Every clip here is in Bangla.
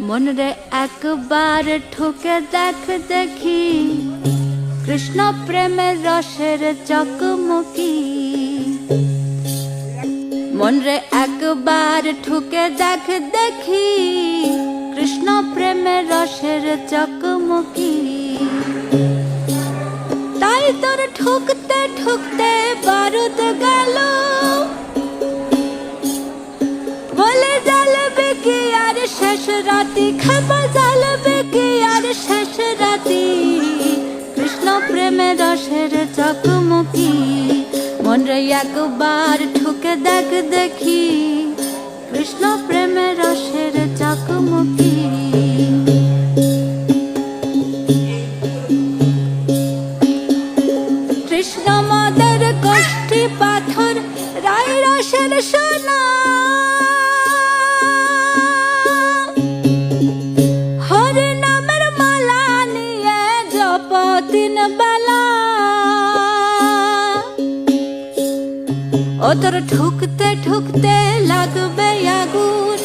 মন রে একবার ঠুকে দেখ দেখি কৃষ্ণ প্রেমের রসের চকমকি মন রে একবার ঠুকে দেখ দেখি কৃষ্ণ প্রেমের রসের চকমকি তাই তোর ঠুকতে ঠুকতে বারুদ গেল রাতি খাবা জ্বালবে কি আর শেষ রাতি? কৃষ্ণ প্রেমের রসের চকমকি। মন রে একবার ঠুকে দেখ দেখি। কৃষ্ণ প্রেমের রসের চকমকি। কৃষ্ণ মদের কষ্টি পাথর, রায় রসের সোনা। ও তোর ঠুকতে ঠুকতে লাগবে আগুন।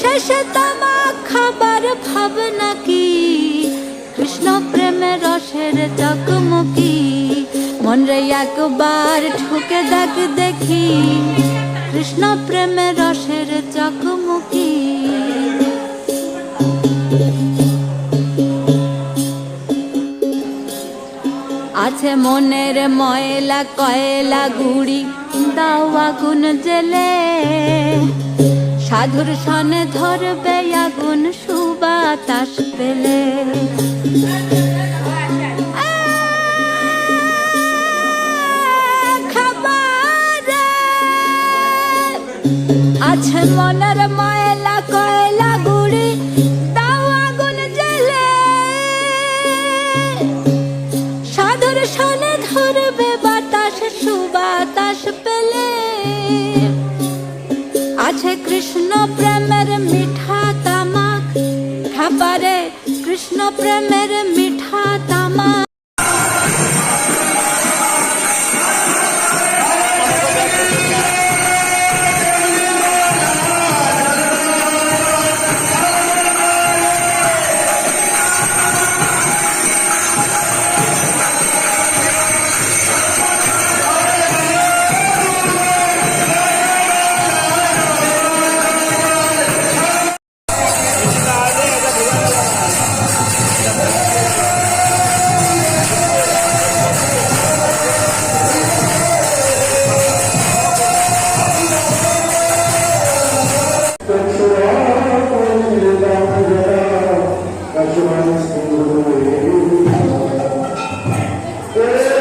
শেষে তামা খাবার ভাবনা কি কৃষ্ণ প্রেমে রসের চকমকি। মন রে একবার ঠুকে দেখ দেখি। কৃষ্ণ প্রেমে রসের চকমকি। আছে মনের ময়লা, কয়লা, গুড়ি দাও আগুন জেলে। সাধুর সনে ধরবে আগুন, সুবাতাস পেলে। আছে মনের ময়লা, কয়লা সনে ধরবে বাতাস, সুবাতাস পেলে। আছে কৃষ্ণ প্রেমের মিঠা তামাক, খাবারে কৃষ্ণ প্রেমের মিঠা তামাক। Yeah.